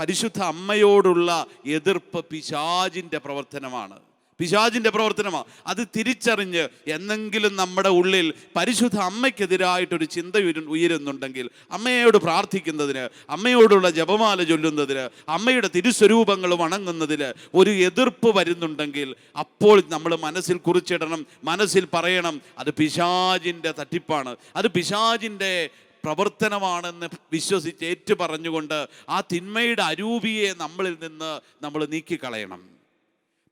പരിശുദ്ധ അമ്മയോടുള്ള എതിർപ്പ് പിശാജിന്റെ പ്രവർത്തനമാണ്. പിശാജിന്റെ പ്രവർത്തനമാണ് അത് തിരിച്ചറിഞ്ഞ് എന്നെങ്കിലും നമ്മുടെ ഉള്ളിൽ പരിശുദ്ധ അമ്മയ്ക്കെതിരായിട്ടൊരു ചിന്ത ഉയരു- ഉയരുന്നുണ്ടെങ്കിൽ അമ്മയോട് പ്രാർത്ഥിക്കുന്നതിന് അമ്മയോടുള്ള ജപമാല ചൊല്ലുന്നതിന് അമ്മയുടെ തിരുസ്വരൂപങ്ങൾ വണങ്ങുന്നതിന് ഒരു എതിർപ്പ് വരുന്നുണ്ടെങ്കിൽ അപ്പോൾ നമ്മൾ മനസ്സിൽ കുറിച്ചിടണം മനസ്സിൽ പറയണം. അത് പിശാജിന്റെ തട്ടിപ്പാണ്. അത് പിശാജിന്റെ പ്രവർത്തനമാണെന്ന് വിശ്വസിച്ച് ഏറ്റു പറഞ്ഞുകൊണ്ട് ആ തിന്മയുടെ അരൂപിയെ നമ്മളിൽ നിന്ന് നമ്മൾ നീക്കിക്കളയണം.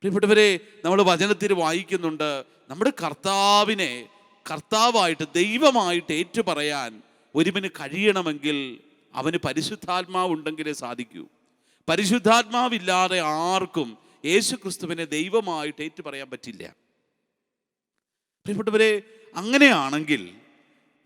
പ്രിയപ്പെട്ടവരെ നമ്മൾ വചനത്തിൽ വായിക്കുന്നുണ്ട് നമ്മുടെ കർത്താവിനെ കർത്താവായിട്ട് ദൈവമായിട്ട് ഏറ്റു പറയാൻ ഒരുവന് കഴിയണമെങ്കിൽ അവന് പരിശുദ്ധാത്മാവ് ഉണ്ടെങ്കിലേ സാധിക്കൂ. പരിശുദ്ധാത്മാവില്ലാതെ ആർക്കും യേശു ക്രിസ്തുവിനെ ദൈവമായിട്ട് ഏറ്റുപറയാൻ പറ്റില്ല. പ്രിയപ്പെട്ടവരെ അങ്ങനെയാണെങ്കിൽ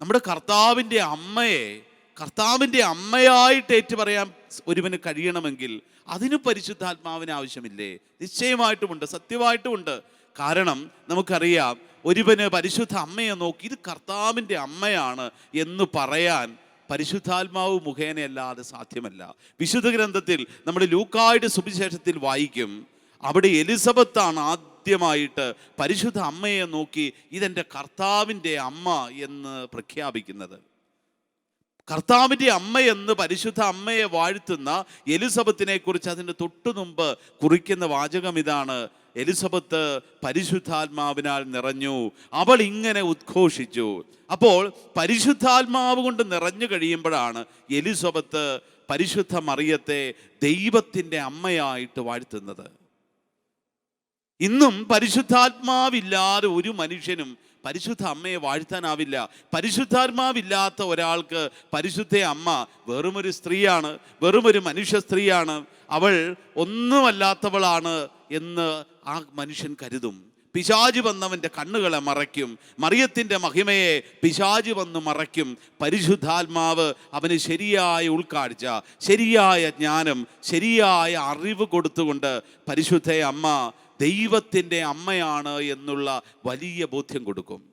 നമ്മുടെ കർത്താവിന്റെ അമ്മയെ കർത്താവിന്റെ അമ്മയായിട്ട് ഏറ്റു പറയാൻ ഒരുവന് കഴിയണമെങ്കിൽ അതിന് പരിശുദ്ധാത്മാവിന് ആവശ്യമില്ലേ? നിശ്ചയമായിട്ടുമുണ്ട് സത്യമായിട്ടുമുണ്ട്. കാരണം നമുക്കറിയാം ഒരുവന് പരിശുദ്ധ അമ്മയെ നോക്കി ഇത് കർത്താവിന്റെ അമ്മയാണ് എന്ന് പറയാൻ പരിശുദ്ധാത്മാവ് മുഖേനയല്ലാതെ സാധ്യമല്ല. വിശുദ്ധ ഗ്രന്ഥത്തിൽ നമ്മുടെ ലൂക്കായുടെ സുവിശേഷത്തിൽ വായിക്കും അവിടെ എലിസബത്താണ് ആദ്യമായിട്ട് പരിശുദ്ധ അമ്മയെ നോക്കി ഇതെന്റെ കർത്താവിന്റെ അമ്മ എന്ന് പ്രഖ്യാപിക്കുന്നത്. കർത്താവിന്റെ അമ്മ എന്ന് പരിശുദ്ധ അമ്മയെ വാഴ്ത്തുന്ന എലിസബത്തിനെ കുറിച്ച് അതിന്റെ തൊട്ടു മുമ്പ് കുറിക്കുന്ന വാചകം ഇതാണ്. എലിസബത്ത് പരിശുദ്ധാത്മാവിനാൽ നിറഞ്ഞു. അവൾ ഇങ്ങനെ ഉദ്ഘോഷിച്ചു. അപ്പോൾ പരിശുദ്ധാത്മാവ് കൊണ്ട് നിറഞ്ഞു കഴിയുമ്പോഴാണ് എലിസബത്ത് പരിശുദ്ധ മറിയത്തെ ദൈവത്തിന്റെ അമ്മയായിട്ട് വാഴ്ത്തുന്നത്. ഇന്നും പരിശുദ്ധാത്മാവില്ലാതെ ഒരു മനുഷ്യനും പരിശുദ്ധ അമ്മയെ വാഴ്ത്താനാവില്ല. പരിശുദ്ധാത്മാവില്ലാത്ത ഒരാൾക്ക് പരിശുദ്ധ അമ്മ വെറുമൊരു സ്ത്രീയാണ് വെറുമൊരു മനുഷ്യ സ്ത്രീയാണ്. അവൾ ഒന്നുമല്ലാത്തവളാണ് എന്ന് ആ മനുഷ്യൻ കരുതും. പിശാജ് വന്നവന്റെ കണ്ണുകളെ മറയ്ക്കും. മറിയത്തിന്റെ മഹിമയെ പിശാജ് വന്ന് മറയ്ക്കും. പരിശുദ്ധാത്മാവ് അവന് ശരിയായ ഉൾക്കാഴ്ച ശരിയായ ജ്ഞാനം ശരിയായ അറിവ് കൊടുത്തുകൊണ്ട് പരിശുദ്ധ അമ്മ ദൈവത്തിന്റെ അമ്മയാണ് എന്നുള്ള വലിയ ബോധ്യം കൊടുക്കും.